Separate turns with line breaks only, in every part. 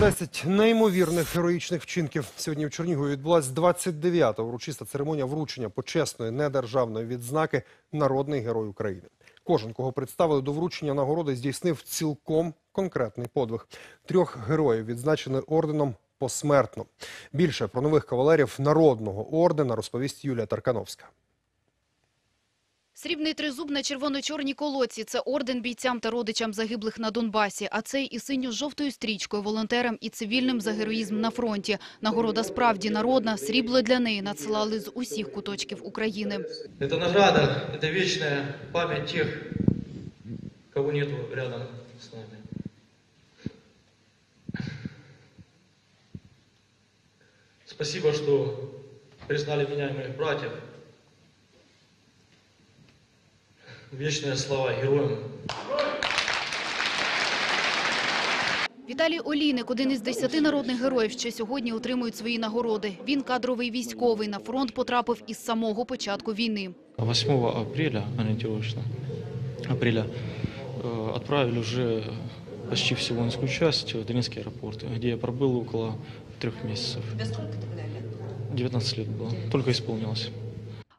Десять неймовірних героїчних вчинків. Сьогодні в Чернігові відбулася 29-та урочиста церемонія вручення почесної недержавної відзнаки Народний герой України. Кожен, кого представили до вручення нагороди, здійснив цілком конкретний подвиг. Трьох героїв відзначені орденом посмертно. Більше про нових кавалерів народного ордена розповість Юлія Таркановська.
Срібний тризуб на червоно-чорній колодці – це орден бійцям та родичам загиблих на Донбасі, а цей і синьо-жовтою стрічкою волонтерам і цивільним за героїзм на фронті. Нагорода справді народна, срібло для неї надсилали з усіх куточків України.
Это награда, это вечная память тех, кого нету рядом с нами. Спасибо, что признали меня и моих братьев. Вечные слова героям.
Віталій Олійник – один із десяти народних героїв, що сьогодні отримують свої нагороди. Він кадровий військовий, на фронт потрапив із самого початку війни.
8 апреля, ориентировочно, апреля, э, отправили уже почти всю воинскую часть в Донецкий аэропорт, где я пробыл около трех месяцев.
Тебе сколько тогда лет?
19 лет было, только исполнилось.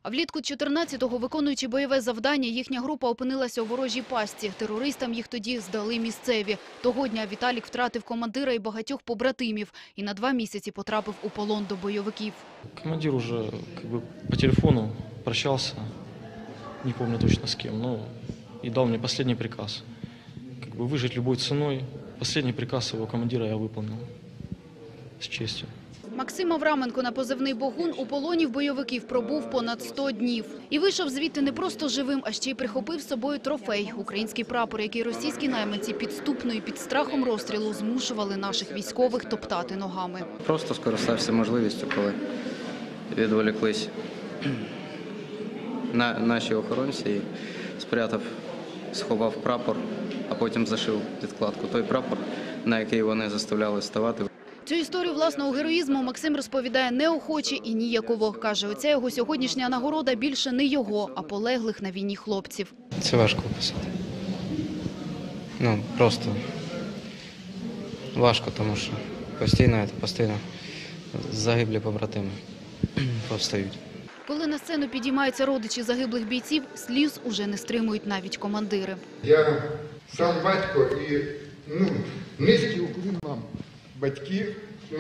А влітку 14-го, виконуючи бойове завдання, їхня група опинилася у ворожій пастці. Терористам їх тоді здали місцеві. Того дня Віталік втратив командира і багатьох побратимів і на два місяці потрапив у полон до бойовиків.
Командир уже как бы по телефону прощался, не помню точно с кем, но и дал мне последний приказ. Как бы выжить любой ценой. Последний приказ его командира я выполнил с честью.
Максим Авраменко на позивний «Богун» у полоні в бойовиків пробув понад 100 днів. І вийшов звідти не просто живим, а ще й прихопив з собою трофей – український прапор, який російські найманці підступно і під страхом розстрілу змушували наших військових топтати ногами.
Просто скористався можливістю, коли відволіклись на, наші охоронці і спрятав, сховав прапор, а потім зашив підкладку той прапор, на який вони заставляли ставати.
Цю історію власного героїзму Максим розповідає неохоче і ніяково. Каже, оця його сьогоднішня нагорода більше не його, а полеглих на війні хлопців.
Це важко описати. Ну, просто важко, тому що постійно, постійно загиблі побратими повстають.
Коли на сцену підіймаються родичі загиблих бійців, сліз уже не стримують навіть командири.
Я сам батько і ну, низький уклін вам, батьки. Ну,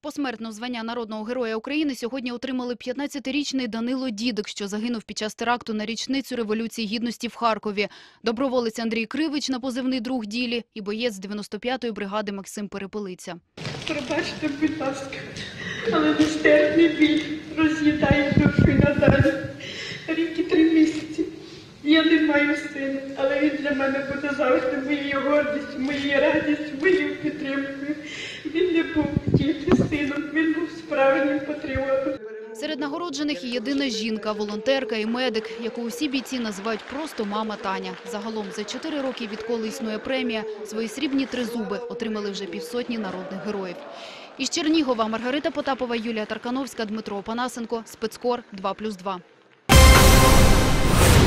Посмертно звання народного героя України сьогодні отримали 15-річний Данило Дідик, що загинув під час теракту на річницю Революції Гідності в Харкові. Доброволець Андрій Кривич на позивний друг ділі і боєць 95-ї бригади Максим Перепелиця.
Пробачте, будь ласка, але нестерпний біль роз'їдає душу і надалі. Рік і три місяці. Я не маю сина, але він для мене буде завжди моєю гордістю, моєю радістю, моєю підтримкою. Він не був тільки сином, він був справжнім патріотом.
Серед нагороджених і єдина жінка, волонтерка і медик, яку усі бійці називають просто мама Таня. Загалом за чотири роки, відколи існує премія, свої срібні тризуби отримали вже півсотні народних героїв. Із Чернігова Маргарита Потапова, Юлія Таркановська, Дмитро Опанасенко, Спецкор 2+,2.